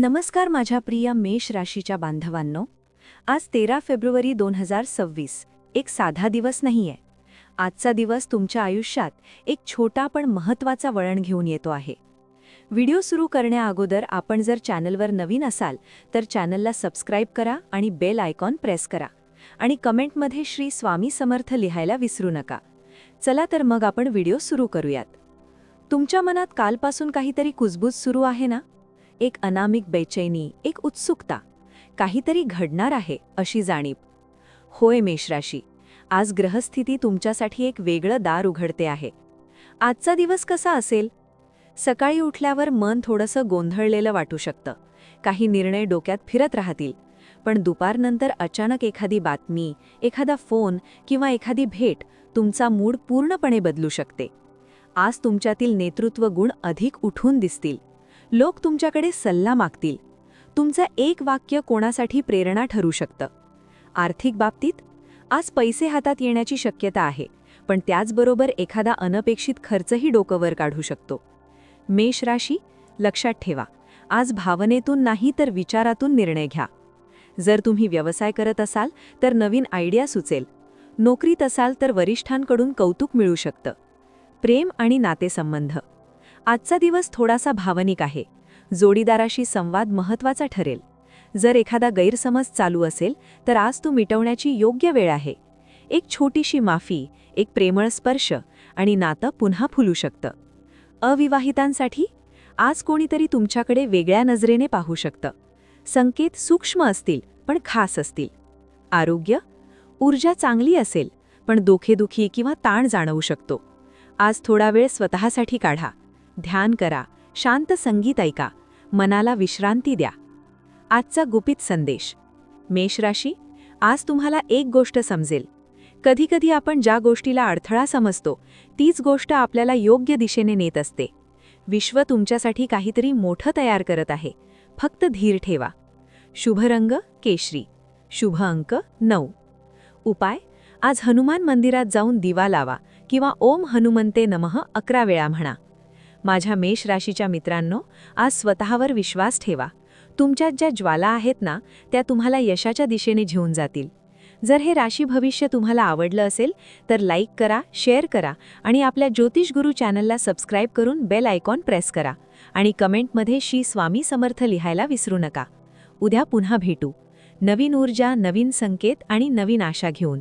नमस्कार माझ्या प्रिय मेष राशीच्या बांधवांनो. आज तेरा फेब्रुवारी दोन हजार सव्वीस. एक साधा दिवस नाहीये. आजचा दिवस तुमच्या आयुष्यात एक छोटा पण महत्त्वाचा वळण घेऊन येतो आहे. व्हिडिओ सुरू करण्याअगोदर आपण जर चॅनलवर नवीन असाल तर चॅनलला सबस्क्राईब करा आणि बेल आयकॉन प्रेस करा. आणि कमेंटमध्ये श्री स्वामी समर्थ लिहायला विसरू नका. चला तर मग आपण व्हिडिओ सुरू करूयात. तुमच्या मनात कालपासून काहीतरी कुजबूज सुरू आहे ना? एक अनामिक बेचैनी एक उत्सुकता. काहीतरी घडणार आहे अशी जाणीव. होय मेषराशी आज ग्रहस्थिती तुमच्यासाठी एक वेगळं दार उघडते आहे. आजचा दिवस कसा असेल? सकाळी उठल्यावर मन थोडंसं गोंधळलेलं वाटू शकतं. काही निर्णय डोक्यात फिरत राहतील. पण दुपारनंतर अचानक एखादी बातमी एखादा फोन किंवा एखादी भेट तुमचा मूड पूर्णपणे बदलू शकते. आज तुमच्यातील नेतृत्व गुण अधिक उठून दिसतील. लोक तुमच्याकडे सल्ला मागतील. तुमचं एक वाक्य कोणासाठी प्रेरणा ठरू शकतं? आर्थिक बाबतीत आज पैसे हातात येण्याची शक्यता आहे पण त्याचबरोबर एखादा अनपेक्षित खर्चही डोकंवर काढू शकतो. मेष राशी लक्षात ठेवा आज भावनेतून नाही तर विचारातून निर्णय घ्या. जर तुम्ही व्यवसाय करत असाल तर नवीन आयडिया सुचेल. नोकरीत असाल तर वरिष्ठांकडून कौतुक मिळू शकतं. प्रेम आणि नातेसंबंध. आजचा दिवस थोडासा भावनिक आहे. जोडीदाराशी संवाद महत्त्वाचा ठरेल. जर एखादा गैरसमज चालू असेल तर आज तो मिटवण्याची योग्य वेळ आहे. एक छोटीशी माफी एक प्रेमळ स्पर्श आणि नातं पुन्हा फुलू शकतं. अविवाहितांसाठी आज कोणीतरी तुमच्याकडे वेगळ्या नजरेने पाहू शकतं. संकेत सूक्ष्म असतील पण खास असतील. आरोग्य ऊर्जा चांगली असेल पण दोखेदुखी किंवा ताण जाणवू शकतो. आज थोडा वेळ स्वतःसाठी काढा. ध्यान करा शांत संगीत ऐका मनाला विश्रांती द्या. आजचा गुपित संदेश. मेषराशी आज तुम्हाला एक गोष्ट समजेल. कधीकधी आपण ज्या गोष्टीला अडथळा समजतो तीच गोष्ट आपल्याला योग्य दिशेने नेत असते. विश्व तुमच्यासाठी काहीतरी मोठं तयार करत आहे. फक्त धीर ठेवा. शुभ रंग केशरी. शुभ अंक नऊ. उपाय आज हनुमान मंदिरात जाऊन दिवा लावा किंवा ओम हनुमंते नमः अकरा वेळा म्हणा. माझ्या मेष राशीच्या मित्रांनो आज स्वतःवर विश्वास ठेवा. तुमच्यात ज्या ज्वाला आहेत ना त्या तुम्हाला यशाच्या दिशेने घेऊन जातील. जर हे राशी भविष्य तुम्हाला आवडलं असेल तर लाईक करा शेअर करा आणि आपल्या ज्योतिषगुरू चॅनलला सबस्क्राईब करून बेल आयकॉन प्रेस करा आणि कमेंटमध्ये श्री स्वामी समर्थ लिहायला विसरू नका. उद्या पुन्हा भेटू. नवीन ऊर्जा नवीन संकेत आणि नवीन आशा घेऊन.